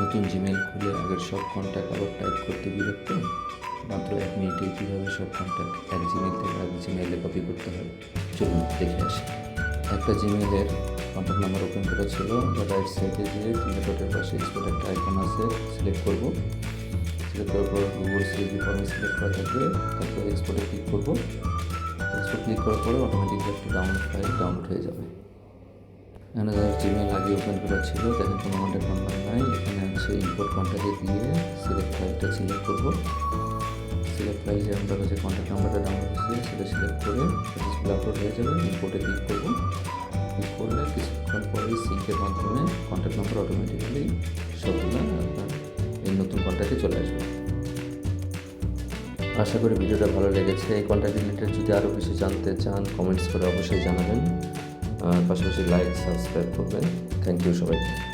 নতুন জিমেল খুলে আগের সব কন্ট্যাক্ট আবার টাইপ করতে বিরক্ত? মাত্র এক মিনিটে কীভাবে সব কন্ট্যাক্ট এক জিমেল থেকে আরেক জিমেলে কপি করতে হয়? চলুন দেখে আসি। একটা জিমেলের কন্ট্যাক্ট নাম্বার ওপেন করা ছিল। রাইট সাইডে গিয়ে ডটের পাশে এক্সপোর্ট একটা আইকন আছে সিলেক্ট করব। সিলেক্ট করার পর গুগল সিলেক্ট ফর্মে সিলেক্ট করা থাকবে। তারপর এক্সপোর্টে ক্লিক করব। এক্সপোর্ট ক্লিক করার পরে অটোমেটিকলি একটা ডাউনলোড ফাইল ডাউনলোড হয়ে যাবে। যার জিমেল আগে ওপেন করা ছিল, দেখেন কোনো কন্ট্যাক্ট নাম্বার নাই। ইম্পোর্ট কন্ট্যাক্টে দিয়ে সিলেক্ট ফাইলটা সিলেক্ট করব। সিলেক্ট ফাইল যে আমরা যে কন্ট্যাক্ট নাম্বারটা ডাউনলোড হয়েছে সেটা সিলেক্ট করে ডিসপ্লে আপলোড হয়ে যাবে। ইম্পোর্টে ক্লিক করব। ক্লিক করলে কিছুক্ষণ পরেই সিঙ্কের মাধ্যমে কন্ট্যাক্ট নাম্বার অটোমেটিক্যালি সবগুলো আপনার এই নতুন কন্ট্যাক্টে চলে আসবে। আশা করি ভিডিওটা ভালো লেগেছে। এই কন্ট্যাক্ট রিলেটেড যদি আরও কিছু জানতে চান কমেন্টস করে অবশ্যই জানাবেন। আর পাশাপাশি লাইক সাবস্ক্রাইব করবেন। থ্যাংক ইউ সবাইকে।